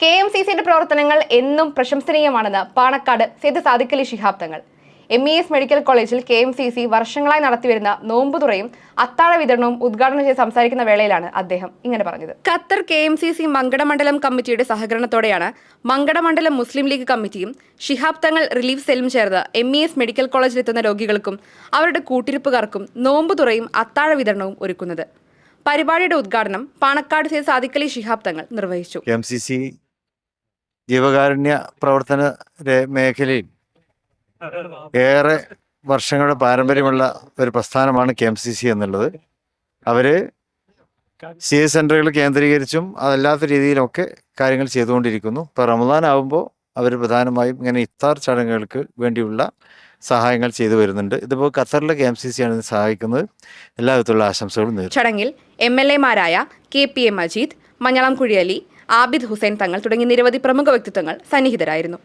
K M C സിയുടെ പ്രവർത്തനങ്ങൾ എന്നും പ്രശംസനീയമാണെന്ന് Panakkad Sayed Sadiqali Shihab Thangal. M E S medical കോളേജിൽ കെ എം സി സി വർഷങ്ങളായി നടത്തിവരുന്ന നോമ്പുതുറയും അത്താഴ വിതരണവും ഉദ്ഘാടനം ചെയ്ത് സംസാരിക്കുന്ന വേളയിലാണ് അദ്ദേഹം ഇങ്ങനെ പറഞ്ഞത്. Qatar K M C C മങ്കടമണ്ഡലം കമ്മിറ്റിയുടെ സഹകരണത്തോടെയാണ് മങ്കടമണ്ഡലം മുസ്ലിം ലീഗ് കമ്മിറ്റിയും ഷിഹാബ് തങ്ങൾ റിലീഫ് സെല്ലും ചേർന്ന് എം ഇ എസ് മെഡിക്കൽ കോളേജിലെത്തുന്ന രോഗികൾക്കും അവരുടെ കൂട്ടിരിപ്പുകാർക്കും നോമ്പുതുറയും അത്താഴ വിതരണവും ഒരുക്കുന്നത്. പരിപാടിയുടെ ഉദ്ഘാടനം പാണക്കാട് സെയ്ത് സാദിഖലി ശിഹാബ് തങ്ങൾ നിർവഹിച്ചു. എം സി സി ജീവകാരുണ്യ പ്രവർത്തന മേഖലയിൽ ഏറെ വർഷങ്ങളുടെ പാരമ്പര്യമുള്ള ഒരു പ്രസ്ഥാനമാണ് കെ എം സി സി എന്നുള്ളത്. അവർ സി എസ് സെന്ററുകൾ കേന്ദ്രീകരിച്ചും അതല്ലാത്ത രീതിയിലൊക്കെ കാര്യങ്ങൾ ചെയ്തുകൊണ്ടിരിക്കുന്നു. ഇപ്പോൾ റമദാൻ ആകുമ്പോൾ അവർ പ്രധാനമായും ഇങ്ങനെ ഇഫ്താർ ചടങ്ങുകൾക്ക് വേണ്ടിയുള്ള സഹായങ്ങൾ ചെയ്തു വരുന്നുണ്ട്. ഇതിപ്പോൾ ഖത്തറിലെ കെ എം സി സി ആണ് സഹായിക്കുന്നത്. എല്ലാവിധത്തിലുള്ള ആശംസകളും നേരുന്നു. ചടങ്ങിൽ M L എമാരായ K P A Majeed Manjalam Kuzhiyali Abid Hussain Thangal തുടങ്ങി നിരവധി പ്രമുഖ വ്യക്തിത്വങ്ങൾ സന്നിഹിതരായിരുന്നു.